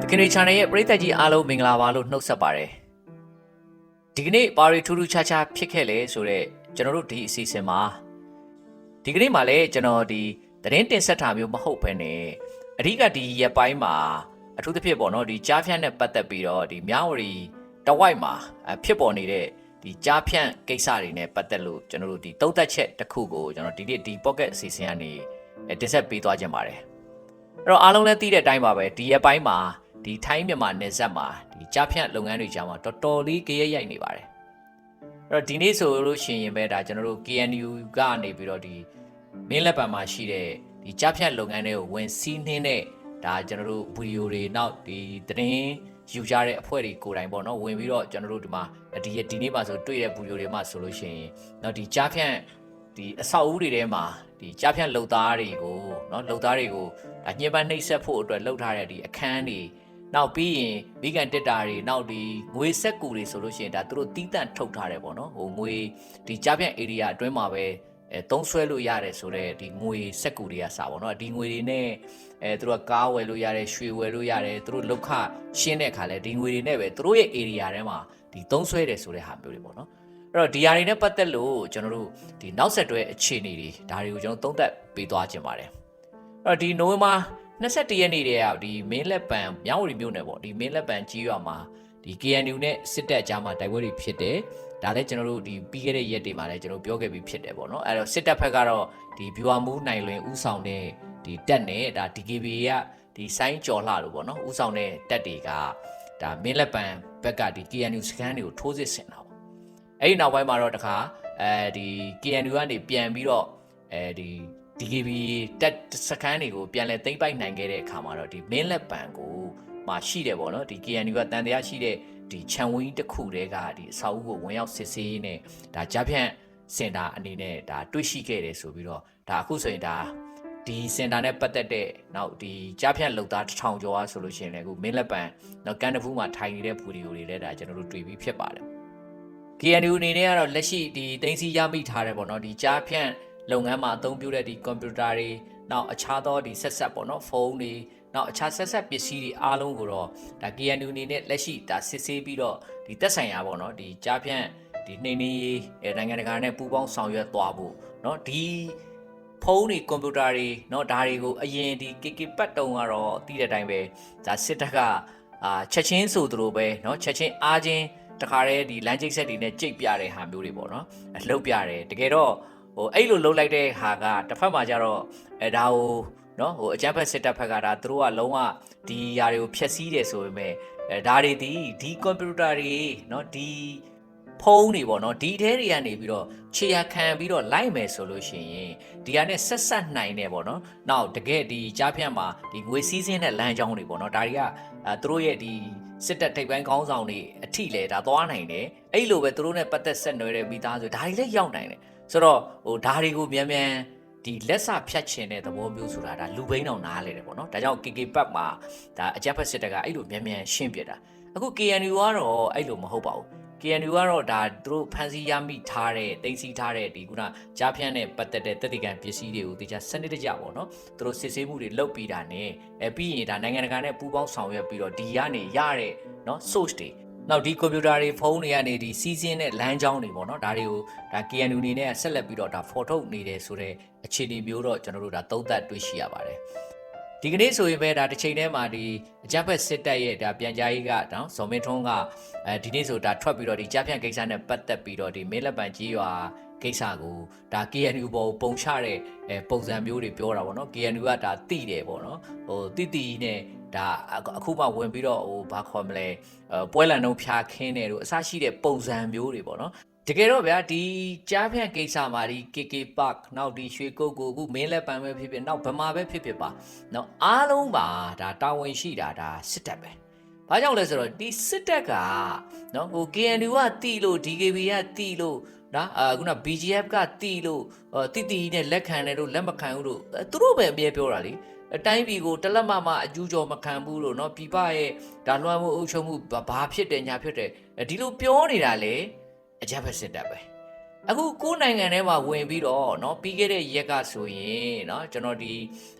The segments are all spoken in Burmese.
The Kennedy Channel ရဲ့ပရိသတ်ကြီးအားလုံးမင်္ဂလာပါလို့နှုတ်ဆက်ပါတယ်ဒီကနေ့ပါရီထူးထူးခြားခြားဖြစ်ခဲ့လေဆိုတော့ကျွန်တော်တို့ဒီအစီအစဉ်မှာဒီကနေ့မှလည်းကျွန်တော်ဒီသတင်းတင်ဆက်တာမျိုးမဟုတ်ဘဲနဲ့အဓိကဒီရက်ပိုင်းမှာအထူးသဖြင့်ပေါ့နော်ဒီကြားဖြန့်နဲ့ပတ်သက်ပြီးတော့ဒီမြဝတီတဝိုက်မှာအဖြစ်ပေါ်နေတဲ့ဒီကြားဖြန့်ကိစ္စတွေနဲ့ပတ်သက်လို့ကျွန်တော်တို့ဒီတုံးသက်ချက်တစ်ခုကိုကျွန်တော်ဒီနေ့ဒီ pocket အစီအစဉ်ကနေအဲတင်ဆက်ပေးသွားခြင်းပါတယ်အဲ့တော့အားလုံးလည်းသိတဲ့အတိုင်းပါပဲဒီရက်ပိုင်းမှာ ဒီထိုင်းမြန်မာနယ်စပ်မှာဒီကြားဖြတ်လုပ်ငန်းတွေကြာမှာတော်တော်လေးကြရက်ရိုက်နေပါတယ်အဲ့တော့ဒီနေ့ဆိုလို့ရှင်ရင်ပဲဒါကျွန်တော်တို့ KNU ကနေပြီးတော့ဒီမင်းလက်ပံမှာရှိတဲ့ဒီကြားဖြတ်လုပ်ငန်းတွေကိုဝင်စီးနှင်းတဲ့ဒါကျွန်တော်တို့ဗီဒီယိုတွေနောက်ဒီသတင်းယူကြတဲ့အဖွဲ့တွေကိုယ်တိုင်ပေါ့နော်ဝင်ပြီးတော့ကျွန်တော်တို့ဒီမှာဒီဒီနေ့မှာဆိုတွေ့တဲ့ဗီဒီယိုတွေမှာဆိုလို့ရှိရင်တော့ဒီကြားဖြန့်ဒီအဆောက်အဦတွေထဲမှာဒီကြားဖြန့်လုံသားတွေကိုနော်လုံသားတွေကိုဒါညှဉ်းပန်းနှိပ်စက်ဖို့အတွက်လှုပ်ထားတဲ့ဒီအခန်းတွေ နောက်ပြီးရင်ဗီဂန်တစ်တာတွေနောက်ဒီငွေဆက်ကူတွေဆိုလို့ရှိရင်ဒါသူတို့တီးတန့်ထုတ်ထားတယ်ပေါ့နော်ဟိုငွေဒီကြားဖြန့် area အတွင်းမှာပဲအဲသုံးဆွဲလို့ရတယ်ဆိုတော့ဒီငွေဆက်ကူတွေကစပါတော့ဒီငွေတွေနဲ့အဲသူတို့ကကားဝယ်လို့ရတယ်ရွှေဝယ်လို့ရတယ်သူတို့လောက်ခရှင်းတဲ့အခါလဲဒီငွေတွေနဲ့ပဲသူတို့ရဲ့ area ထဲမှာဒီသုံးဆွဲတယ်ဆိုတဲ့ဟာမျိုးတွေပေါ့နော်အဲ့တော့ဒီຢာတွေနဲ့ပတ်သက်လို့ကျွန်တော်တို့ဒီနောက်ဆက်တွဲအခြေအနေတွေဒါတွေကိုကျွန်တော်သုံးသပ်ပေးသွားခြင်းပါတယ်အဲ့တော့ဒီနိုဝင်ဘာ 21ရက်နေ့တည်းကဒီမင်းလက်ပံမြောင်းဝတီမြို့နယ်ပေါ့ဒီမင်းလက်ပံကြီးရွာမှာဒီ KNU နဲ့စစ်တပ်ကြားမှာတိုက်ပွဲတွေဖြစ်တယ်ဒါလည်းကျွန်တော်တို့ဒီပြီးခဲ့တဲ့ရက်တွေမှာလည်းကျွန်တော်ပြောခဲ့ပြီးဖြစ်တယ်ပေါ့နော်အဲ့တော့စစ်တပ်ဘက်ကတော့ဒီဗျူဟာမူးနိုင်လွင်ဥဆောင်တဲ့ဒီတက်နဲ့ဒါ DKB ကဒီဆိုင်းကြော်လှလို့ပေါ့နော်ဥဆောင်တဲ့တက်တွေကဒါမင်းလက်ပံဘက်ကဒီ KNU စခန်းတွေကိုထိုးစစ်ဆင်တာပေါ့အဲ့ဒီနောက်ပိုင်းမှာတော့တခါအဲဒီ KNU ကနေပြန်ပြီးတော့အဲဒီ DKB တက်စခန်းတွေကိုပြန်လဲသိမ့်ပိုက်နိုင်ခဲ့တဲ့အခါမှာတော့ဒီမင်းလက်ပံကိုမှရှိတယ်ပေါ့နော်ဒီ KNU ကတန်တရားရှိတဲ့ဒီခြံဝင်းတစ်ခုတည်းကဒီအဆောက်အဦကိုဝင်ရောက်စစ်ဆေးရင်းနဲ့ဒါကြားဖြန့်စင်တာအနေနဲ့ဒါတွေ့ရှိခဲ့တယ်ဆိုပြီးတော့ဒါအခုဆိုရင်ဒါဒီစင်တာနဲ့ပတ်သက်တဲ့နောက်ဒီကြားဖြန့်လုံသားတစ်ထောင်ကျော်အားဆိုလို့ရှိရင်လည်းအခုမင်းလက်ပံနောက်ကန်တဖူးမှာထိုင်နေတဲ့ဗီဒီယိုတွေလည်းဒါကျွန်တော်တို့တွေ့ပြီးဖြစ်ပါတယ် KNU အနေနဲ့ကတော့လက်ရှိဒီတင်စီရမိထားတယ်ပေါ့နော်ဒီကြားဖြန့် လုပ်ငန်းမှာအသုံးပြုတဲ့ဒီကွန်ပျူတာတွေနောက်အခြားသောဒီဆက်ဆက်ပေါ့နော်ဖုန်းတွေနောက်အခြားဆက်ဆက်ပစ္စည်းတွေအားလုံးကိုတော့ဒါ KNU အနေနဲ့လက်ရှိဒါစစ်ဆေးပြီးတော့ဒီသက်ဆိုင်ရာပေါ့နော်ဒီကြားဖြန့်ဒီနှိမ့်နေရေးအဲနိုင်ငံတကာနဲ့ပူးပေါင်းဆောင်ရွက်သွားဖို့เนาะဒီဖုန်းတွေကွန်ပျူတာတွေเนาะဒါတွေကိုအရင်ဒီ KK ပတ်တုံကတော့တည်တဲ့အတိုင်းပဲဒါစစ်တပ်ကအာချက်ချင်းဆိုသလိုပဲเนาะချက်ချင်းအားချင်း တခါတည်းဒီလမ်းချိတ်ဆက်တွေနဲ့ကြိတ်ပြတဲ့ဟာမျိုးတွေပေါ့နော်အလှုပ်ပြတယ်တကယ်တော့ဟို အဲ့လိုလှုပ်လိုက်တဲ့ဟာကတစ်ဖက်မှာကျတော့အဲဒါဟိုနော်ဟိုအကြမ်းဖက်စစ်တပ်ဖက်ကဒါသူတို့ကလုံးဝဒီຢာတွေကိုဖျက်ဆီးတယ်ဆိုပေမဲ့အဲဒါတွေဒီဒီကွန်ပျူတာတွေနော်ဒီဖုန်းတွေပေါ့နော်ဒီထဲတွေကနေပြီးတော့ခြေရခံပြီးတော့လိုက်မယ်ဆိုလို့ရှိရင်ဒီဟာနဲ့ဆက်ဆက်နိုင်တယ်ပေါ့နော်။နောက်တကယ်ဒီကြားဖြန့်မှာဒီငွေစည်းစင်းတဲ့လမ်းကြောင်းတွေပေါ့နော်ဒါတွေကအဲသူတို့ရဲ့ဒီစစ်တပ်ထိပ်ပိုင်းခေါင်းဆောင်တွေအထိလဲဒါသွားနိုင်တယ်အဲ့လိုပဲသူတို့ ਨੇ ပတ်သက်ဆက်နွယ်တဲ့မိသားစုဒါတွေလည်းရောက်နိုင်တယ် ဆိုတော့ဟိုဒါတွေကိုမြန်မြန်ဒီလက်စဖြတ်ချင်တဲ့သဘောမျိုးဆိုတာဒါလူဘိန်းအောင်နားလေတယ်ပေါ့နော်ဒါကြောင့် KK ပတ်မှာဒါအကြက်ဖက်စစ်တပ်ကအဲ့လိုမြန်မြန်ရှင်းပြတာအခု KNU ကတော့အဲ့လိုမဟုတ်ပါဘူး KNU ကတော့ဒါသူတို့ဖန်ဆီးရမိထားတဲ့တင်စီထားတဲ့ဒီခုနကြားဖြန့်နဲ့ပတ်သက်တဲ့တက်တိကံပစ္စည်းတွေကိုတေချာစနစ်တကျပေါ့နော်သူတို့စစ်ဆေးမှုတွေလုပ်ပြီးတာနဲ့အဲပြီးရင်ဒါနိုင်ငံတကာနဲ့ပူးပေါင်းဆောင်ရွက်ပြီးတော့ဒီကနေရတဲ့နော် source တွေ နောက်ဒီကွန်ပျူတာတွေဖုန်းတွေကနေဒီစီးစင်းတဲ့လမ်းကြောင်းတွေပေါ့နော်ဒါတွေကိုဒါ KNU အနေနဲ့ဆက်လက်ပြီးတော့ဒါဖော်ထုတ်နေတယ်ဆိုတော့အခြေအနေမျိုးတော့ကျွန်တော်တို့ဒါသုံးသပ်တွေ့ရှိရပါတယ်ဒီကနေ့ဆိုရင်ပဲဒါတစ်ချိန်တည်းမှာဒီအကြက်ဖက်စစ်တပ်ရဲ့ဒါပြန်ကြားရေးကနော်ဇော်မင်းထွန်းကအဲဒီနေ့ဆိုဒါထွက်ပြီးတော့ဒီကြားဖြန့်ကိစ္စနဲ့ပတ်သက်ပြီးတော့ဒီမင်းလက်ပံကြီးရွာကိစ္စကိုဒါ KNU ပေါ်ပုံချတဲ့အဲပုံစံမျိုးတွေပြောတာပေါ့နော် KNU ကဒါတိတယ်ပေါ့နော်ဟိုတိတိနဲ့ ဒါအခုမှဝင်ပြီးတော့ဟိုဘာခေါ်မလဲပွဲလန်တော့ဖြာခင်းတယ်တို့အစရှိတဲ့ပုံစံမျိုးတွေပေါ့နော်တကယ်တော့ဗျာဒီကြားဖြန့်ကိစ္စမှာဒီ KK Park နောက်ဒီရွှေကုတ်ကိုအခုမင်းလက်ပံပဲဖြစ်ဖြစ်နောက်ဗမာပဲဖြစ်ဖြစ်ပါနော်အားလုံးပါဒါတာဝန်ရှိတာဒါစစ်တပ်ပဲဘာကြောင့်လဲဆိုတော့ဒီစစ်တပ်ကနော်ဟို KNU ကတီလို့ DKB ကတီလို့နော်အာခုန BGF ကတီလို့တိတိနဲ့လက်ခံတယ်တို့လက်မခံဘူးတို့အဲသူတို့ပဲအမြဲပြောတာလေ အတိုင်းပြည်ကိုတလက်မမအကျူးကျော်မခံဘူးလို့เนาะပြပရဲ့ဒါလွှမ်းမှုအုပ်ချုပ်မှုဘာဘာဖြစ်တယ်ညာဖြစ်တယ်အဲဒီလိုပြောနေတာလေ အကြမ်းဖက်စစ်တပ်ပဲ အခုကိုယ်နိုင်ငံထဲမှာဝင်ပြီးတော့เนาะပြီးခဲ့တဲ့ရက်ကဆိုရင်เนาะကျွန်တော်ဒီ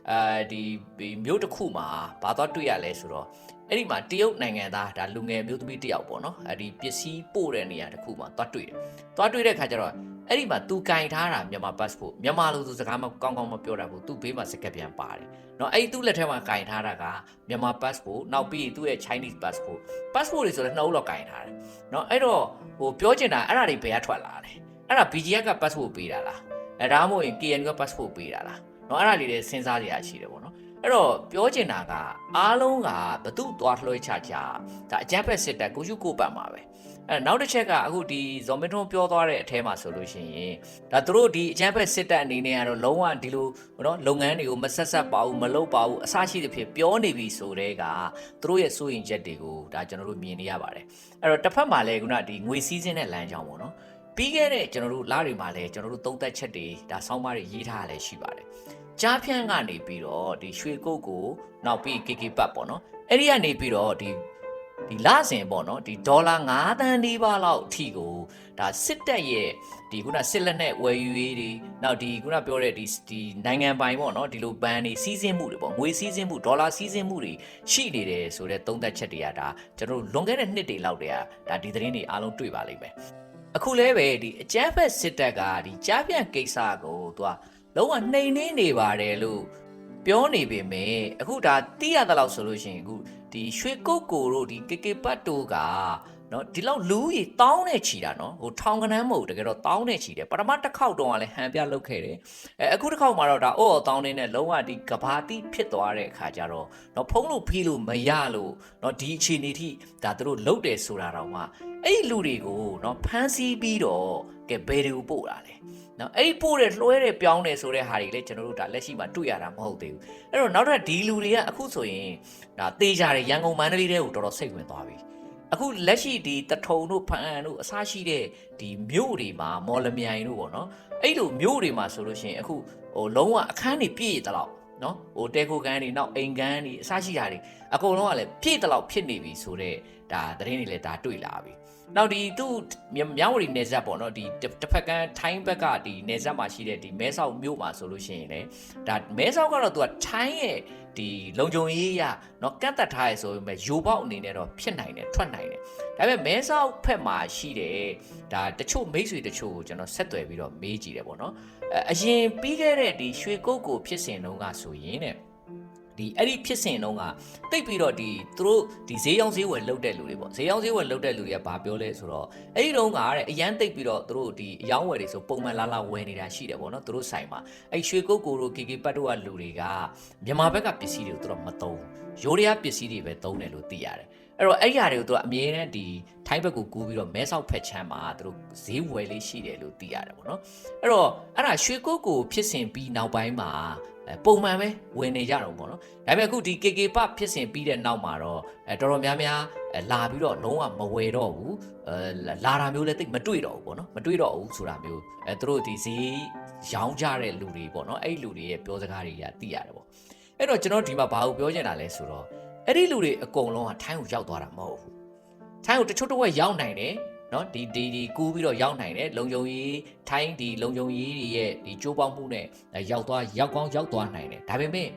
အာဒီဒီမြို့တစ်ခုမှာဘာသွားတွေ့ရလဲဆိုတော့အဲ့ဒီမှာတရုတ်နိုင်ငံသားဒါလူငယ်မျိုးသမီးတစ်ယောက်ပေါ့เนาะအဲ့ဒီပစ္စည်းပို့တဲ့နေရာတစ်ခုမှာသွားတွေ့တယ်သွားတွေ့တဲ့ခါကျတော့ အဲ့ဒီမှာသူကင်ထားတာမြန်မာ passport မြန်မာလူသူစကားမကောင်းကောင်းမပြောတာဘူးသူဘေးမှာစကားပြန်ပါတယ်เนาะအဲ့ဒီသူ့လက်ထဲမှာကင်ထားတာကမြန်မာ passport နောက်ပြီးသူ့ရဲ့ Chinese passport passport တွေဆိုလည်းနှစ်ဦးလောက်ကင်ထားတယ်เนาะအဲ့တော့ဟိုပြောချင်တာအဲ့ဒါတွေဘယ်ကထွက်လာလဲ အဲ့ဒါ BGF က passport ပေးတာလားအဲဒါမှမဟုတ်ရင် KN က passport ပေးတာလားเนาะအဲ့ဒါလေးတွေစဉ်းစားကြရရှိတယ်ပေါ့နော် အဲ့တော့ပြောချင်တာကအားလုံးကဘသူ့သွားလွှဲချချဒါအကြမ်းဖက်စစ်တပ်ကိုယူကိုပတ်မှာပဲအဲနောက်တစ်ချက်ကအခုဒီဇော်မင်းထွန်းပြောသွားတဲ့အထဲမှာဆိုလို့ရှိရင်ဒါသူတို့ဒီအကြမ်းဖက်စစ်တပ်အနေနဲ့ကတော့လုံးဝဒီလိုနော်လုပ်ငန်းတွေကိုမဆက်ဆက်ပါဘူးမလုပ်ပါဘူးအဆရှိသဖြင့်ပြောနေပြီဆိုတဲ့ကသူတို့ရဲ့စိုးရင်ချက်တွေကိုဒါကျွန်တော်တို့မြင်နေရပါတယ်အဲ့တော့တစ်ဖက်မှာလည်းခုနဒီငွေစည်းစင်းတဲ့လမ်းကြောင်းပေါ့နော်ပြီးခဲ့တဲ့ကျွန်တော်တို့လတွေမှာလည်းကျွန်တော်တို့သုံးသက်ချက်တွေဒါဆောင်းပါးတွေရေးထားရလဲရှိပါတယ် ကြားဖြန့်ကနေပြီးတော့ဒီရွှေကုတ်ကိုနောက်ပြီး KK ပတ်ပေါ့နော်။အဲ့ဒီကနေပြီးတော့ဒီဒီလစဉ်ပေါ့နော်ဒီဒေါ်လာ9တန်းဒီပါလောက်အထိကိုဒါစစ်တပ်ရဲ့ဒီခုနစစ်လက်နဲ့ဝယ်ယူရေးတွေနောက်ဒီခုနပြောတဲ့ဒီဒီနိုင်ငံပိုင်ပေါ့နော်ဒီလိုဘန်တွေစီးဆင်းမှုတွေပေါ့ငွေစီးဆင်းမှုဒေါ်လာစီးဆင်းမှုတွေရှိနေတယ်ဆိုတဲ့သုံးသက်ချက်တွေကဒါကျွန်တော်တို့လွန်ခဲ့တဲ့နှစ်တွေလောက်တည်းကဒါဒီသတင်းတွေအားလုံးတွေ့ပါလိမ့်မယ်အခုလဲပဲဒီအကြမ်းဖက်စစ်တပ်ကဒီကြားပြန့်ကိစ္စကိုသူက လုံးဝနှိမ်နှင်းနေပါတယ်လို့ပြောနေပေမဲ့အခုဒါသိရတဲ့လောက်ဆိုလို့ရှိရင်အခုဒီရွှေကုတ်ကိုတို့ဒီကေကေပတ်တိုက နော်ဒီလောက်လူကြီးတောင်းနဲ့ချီတာနော်ဟိုထောင်ကနန်းမဟုတ်တကယ်တော့တောင်းနဲ့ချီတယ်ပထမတစ်ခေါက်တုန်းကလည်းဟန်ပြလုပ်ခဲ့တယ်အဲအခုတစ်ခေါက်မှာတော့ဒါအော့အော်တောင်းနေနဲ့လုံးဝဒီကဘာတိဖြစ်သွားတဲ့အခါကျတော့နော်ဖုံးလို့ဖီးလို့မရလို့နော်ဒီအခြေအနေထိဒါသူတို့လုတ်တယ်ဆိုတာတော့မှအဲ့လူတွေကိုနော်ဖမ်းဆီးပြီးတော့ကဲဘယ်တွေကိုပို့တာလဲနော်အဲ့ပို့တဲ့လွှဲတဲ့ပြောင်းတယ်ဆိုတဲ့ဟာတွေလည်းကျွန်တော်တို့ဒါလက်ရှိမှာတွေ့ရတာမဟုတ်သေးဘူးအဲ့တော့နောက်ထပ်ဒီလူတွေကအခုဆိုရင်ဒါတေးကြတယ်ရန်ကုန်မန္တလေးတဲကိုတော်တော်စိတ်ဝင်သွားပြီ အခုလက်ရှိဒီတထုံတို့ဖအံတို့အစရှိတဲ့ဒီမြို့တွေမှာမော်လမြိုင်တို့ပေါ့နော်အဲ့လိုမြို့တွေမှာဆိုလို့ရှိရင်အခုဟိုလုံးဝအခန်းတွေပြည့်တလောက်နော်ဟိုတဲခိုကန်းတွေနောက်အိမ်ကန်းတွေအစရှိတာတွေအကုန်လုံးကလည်းပြည့်တလောက်ဖြစ်နေပြီဆိုတော့ဒါသတင်းတွေလည်းဒါတွေ့လာပြီနောက်ဒီသူ့မြမြဝတီနယ်စပ်ပေါ့နော်ဒီတစ်တစ်ဖက်ကန်းထိုင်းဘက်ကဒီနယ်စပ်မှာရှိတဲ့ဒီမဲဆောက်မြို့မှာဆိုလို့ရှိရင်လေဒါမဲဆောက်ကတော့သူကထိုင်းရဲ့ ဒီလုံခြုံရေးရเนาะကန့်သက်ထားရဆိုပေမဲ့ယူပေါက်အနေနဲ့တော့ဖြစ်နိုင်တယ်ထွက်နိုင်တယ်ဒါပေမဲ့မဲဆောက်ဖက်မှာရှိတယ်ဒါတချို့မိတ်ဆွေတချို့ကိုကျွန်တော်ဆက်သွယ်ပြီးတော့မေးကြည့်တယ်ပေါ့နော်အဲအရင်ပြီးခဲ့တဲ့ဒီရွှေကုတ်ကိုဖြစ်စဉ်တုန်းကဆိုရင်တဲ့ ဒီအဲ့ဒီဖြစ်စဉ်တုန်းကတိတ်ပြီးတော့ဒီသူတို့ဒီဈေးရောင်းဈေးဝယ်လုပ်တဲ့လူတွေပေါ့ဈေးရောင်းဈေးဝယ်လုပ်တဲ့လူတွေကဘာပြောလဲဆိုတော့အဲ့ဒီတုန်းကတဲ့အရန်တိတ်ပြီးတော့သူတို့ဒီအယောင်းဝယ်တွေဆိုပုံမှန်လာလာဝယ်နေတာရှိတယ်ပေါ့နော်သူတို့ဆိုင်မှာအဲ့ရွှေကုတ်ကိုတို့ကေကေပတ်တို့ကလူတွေကမြန်မာဘက်ကပစ္စည်းတွေကိုသူတို့မသုံးဘူးရိုးရပစ္စည်းတွေပဲသုံးတယ်လို့သိရတယ် အဲ့တော့အဲ့ဒီဟာတွေကိုသူကအမြဲတမ်းဒီထိုင်းဘက်ကိုကူးပြီးတော့မဲဆောက်ဖက်ချမ်းမှာသူတို့ဈေးဝယ်လေးရှိတယ်လို့သိရတယ်ပေါ့နော်အဲ့တော့အဲ့ဒါရွှေကုတ်ကိုဖြစ်စဉ်ပြီးနောက်ပိုင်းမှာအဲပုံမှန်ပဲဝင်နေကြတော့ပေါ့နော်ဒါပေမဲ့အခုဒီ KK ပဖြစ်စဉ်ပြီးတဲ့နောက်မှာတော့အဲတော်တော်များများအဲလာပြီးတော့လုံးဝမဝယ်တော့ဘူးအဲလာတာမျိုးလည်းတိတ်မတွေ့တော့ဘူးပေါ့နော်မတွေ့တော့ဘူးဆိုတာမျိုးအဲသူတို့ဒီဈေးရောင်းကြတဲ့လူတွေပေါ့နော်အဲ့ဒီလူတွေရဲ့ပြောစကားတွေကသိရတယ်ပေါ့အဲ့တော့ကျွန်တော်ဒီမှာဘာကိုပြောချင်တာလဲဆိုတော့ အဲ့ဒီလူတွေအကုန်လုံးကထိုင်းကိုရောက်သွားတာမဟုတ်ဘူးထိုင်းကိုတချို့တစ်ဝက်ရောက်နိုင်တယ်နော်ဒီဒီဒီကူးပြီးတော့ရောက်နိုင်တယ်လုံယုံကြီးထိုင်းဒီလုံယုံကြီးတွေရဲ့ဒီကြိုးပေါင်းမှုနဲ့အဲရောက်သွားရောက်ကောင်းရောက်သွားနိုင်တယ်ဒါပေမဲ့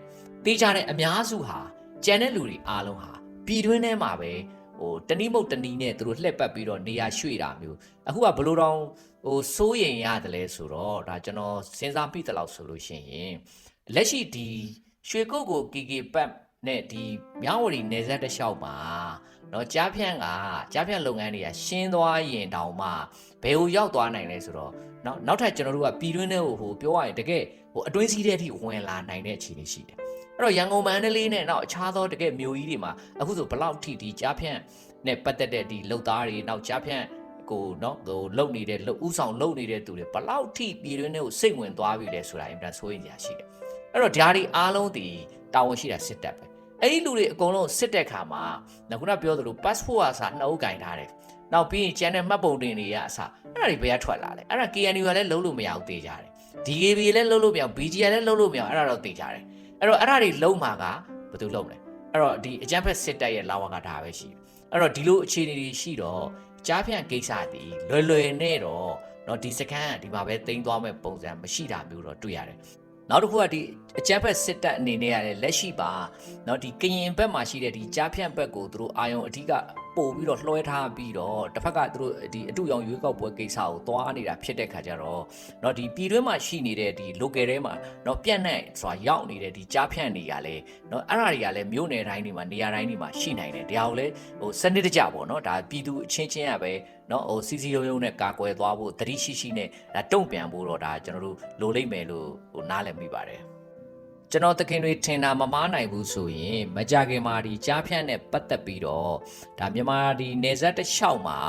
တေးကြတဲ့အများစုဟာကြံတဲ့လူတွေအားလုံးဟာပြည်တွင်းထဲမှာပဲဟိုတနိမုတ်တနီနဲ့သူတို့လှည့်ပတ်ပြီးတော့နေရာရွှေ့တာမျိုးအခုကဘလို့တော့ဟိုစိုးရင်ရတယ်လဲဆိုတော့ဒါကျွန်တော်စဉ်းစားပြီးတဲ့လောက်ဆိုလို့ရှိရင်လက်ရှိဒီရွှေကုတ်ကိုကီကီပတ် နဲ့ဒီမြောင်းဝတီနေဆက်တစ်လျှောက်မှာနော်ကြားဖြန့်ကကြားဖြန့်လုပ်ငန်းတွေကရှင်းသွားရင်တောင်မှဘယ်ကိုရောက်သွားနိုင်လဲဆိုတော့နောက်နောက်ထပ်ကျွန်တော်တို့ကပြည်တွင်းထဲကိုဟိုပြောရရင်တကယ်ဟိုအတွင်းစည်းတဲ့အထိဝင်လာနိုင်တဲ့အခြေအနေရှိတယ်အဲ့တော့ရန်ကုန်မန္တလေးနဲ့နောက်အခြားသောတကယ်မြို့ကြီးတွေမှာအခုဆိုဘလောက်ထိဒီကြားဖြန့်နဲ့ပတ်သက်တဲ့ဒီလုံသားတွေနောက်ကြားဖြန့်ကိုနော်ဟိုလုံနေတဲ့လုံဥဆောင်လုံနေတဲ့သူတွေဘလောက်ထိပြည်တွင်းထဲကိုစိတ်ဝင်သွားပြီလဲဆိုတာအင်တာဆိုရင်ကြာရှိတယ်အဲ့တော့ဓာတ်ဒီအားလုံးဒီတာဝန်ရှိတာစစ်တပ်ပဲ အဲ့ဒီလူတွေအကုန်လုံးစစ်တဲ့ခါမှာငါခုနပြောသလို passport ကစာနှုတ်ကင်ထားတယ်နောက်ပြီးရင်ကျန်တဲ့မှတ်ပုံတင်တွေကအစားအဲ့ဒါတွေဘယ်ကထွက်လာလဲအဲ့ဒါ KNU ကလည်းလုံးလို့မရဘူးတေးကြတယ် DKB လည်းလုံးလို့မရဘူး BGI လည်းလုံးလို့မရဘူးအဲ့ဒါတော့တေးကြတယ်အဲ့တော့အဲ့ဒါတွေလုံးမှာကဘယ်သူလုံးလဲအဲ့တော့ဒီအကြမ်းဖက်စစ်တပ်ရဲ့လာဝကဒါပဲရှိတယ်အဲ့တော့ဒီလိုအခြေအနေတွေရှိတော့ကြားဖြန့်ကိစ္စတည်လွယ်လွယ်နဲ့တော့ เนาะဒီစကန်ကဒီမှာပဲတိမ့်သွားမဲ့ပုံစံမရှိတာမျိုးတော့တွေ့ရတယ် နောက်တစ်ခုကဒီအကြမ်းဖက်စစ်တပ်အနေနဲ့ရတယ်လက်ရှိပါเนาะဒီကရင်ဘက်မှာရှိတဲ့ဒီကြားဖြန့်ဘက်ကိုသူတို့အာယုံအဓိက ပို့ပြီးတော့လွှဲထားပြီးတော့တစ်ဖက်ကသူတို့ဒီအတူရောင်ရွေးကောက်ပွဲကိစ္စကိုသွားနေတာဖြစ်တဲ့ခါကျတော့เนาะဒီပြည်တွင်းမှာရှိနေတဲ့ဒီ local ထဲမှာเนาะပြန့်နှံ့ဆိုတာရောက်နေတဲ့ဒီကြားဖြန့်နေရလဲเนาะအဲ့ဒါတွေကလည်းမြို့နယ်တိုင်းတွေမှာနေရာတိုင်းတွေမှာရှိနိုင်တယ်တရားကိုလည်းဟိုစနစ်တကျပေါ့เนาะဒါပြည်သူအချင်းချင်းရပဲเนาะဟိုစီစီရုံရုံနဲ့ကာကွယ်သွားဖို့တတိရှိရှိနဲ့ဒါတုံ့ပြန်ဖို့တော့ဒါကျွန်တော်တို့လိုလိမ့်မယ်လို့ဟိုနားလည်မိပါတယ် ကျွန်တော်သခင်တွေထင်တာမမားနိုင်ဘူးဆိုရင်မကြခင်မာဒီကြားဖြန့်နဲ့ပတ်သက်ပြီးတော့ဒါမြန်မာဒီနေဆက်တစ်လျှောက်မှာ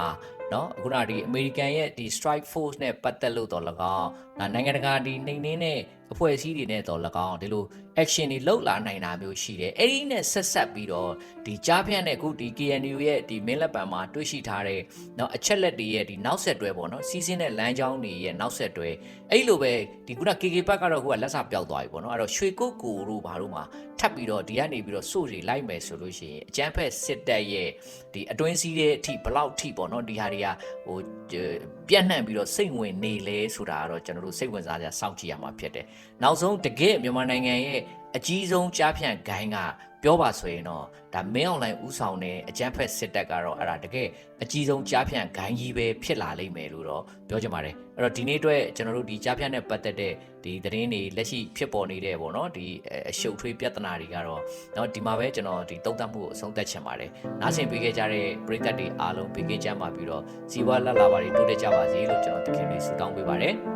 နော်အခုနဒီအမေရိကန်ရဲ့ဒီ strike force နဲ့ပတ်သက်လို့တော့၎င်းဒါနိုင်ငံတကာဒီနှိမ်နှင်းတဲ့ အဖွဲ့အစည်းတွေနဲ့တော့၎င်းဒီလို action တွေလှုပ်လာနိုင်တာမျိုးရှိတယ်အဲ့ဒီနဲ့ဆက်ဆက်ပြီးတော့ဒီကြားဖြန့်နဲ့အခုဒီ KNU ရဲ့ဒီမင်းလက်ပံမှာတွေ့ရှိထားတဲ့เนาะအချက်လက်တွေရဲ့ဒီနောက်ဆက်တွဲပေါ့เนาะစီးစင်းတဲ့လမ်းကြောင်းတွေရဲ့နောက်ဆက်တွဲအဲ့လိုပဲဒီခုန KK ဘက်ကတော့ခုကလက်စပျောက်သွားပြီပေါ့เนาะအဲ့တော့ရွှေကုတ်ကိုတို့ဘာတို့မှာထပ်ပြီးတော့ဒီကနေပြီးတော့စိုးတွေလိုက်မယ်ဆိုလို့ရှိရင်အကျန်းဖက်စစ်တပ်ရဲ့ဒီအတွင်းစည်းတဲ့အထိဘလောက်ထိပေါ့เนาะဒီဟာတွေကဟိုပြန့်နှံ့ပြီးတော့စိတ်ဝင်နေလဲဆိုတာကတော့ကျွန်တော်တို့စိတ်ဝင်စားကြစောင့်ကြည့်ရမှာဖြစ်တယ် နောက်ဆုံးတကယ့်မြန်မာနိုင်ငံရဲ့အကြီးဆုံးကြားဖြန့်ဂိုင်းကပြောပါဆိုရင်တော့ဒါမင်းအွန်လိုင်းဥဆောင်တဲ့အကြမ်းဖက်စစ်တပ်ကတော့အဲ့ဒါတကယ်အကြီးဆုံးကြားဖြန့်ဂိုင်းကြီးပဲဖြစ်လာလိမ့်မယ်လို့တော့ပြောချင်ပါတယ်အဲ့တော့ဒီနေ့အတွက်ကျွန်တော်တို့ဒီကြားဖြန့်နဲ့ပတ်သက်တဲ့ဒီသတင်းတွေလက်ရှိဖြစ်ပေါ်နေတဲ့ပေါ့နော်ဒီအရှုပ်ထွေးပြဿနာတွေကတော့တော့ဒီမှာပဲကျွန်တော်ဒီတုံ့တက်မှုကိုအဆုံးသတ်ချင်ပါတယ်နားဆင်ပေးခဲ့ကြတဲ့ပရိသတ်တွေအားလုံးပေးခဲ့ကြပါပြီးတော့ဇီဝလက်လာပါတွေတိုးတက်ကြပါစေလို့ကျွန်တော်တခင်လေးဆုတောင်းပေးပါတယ်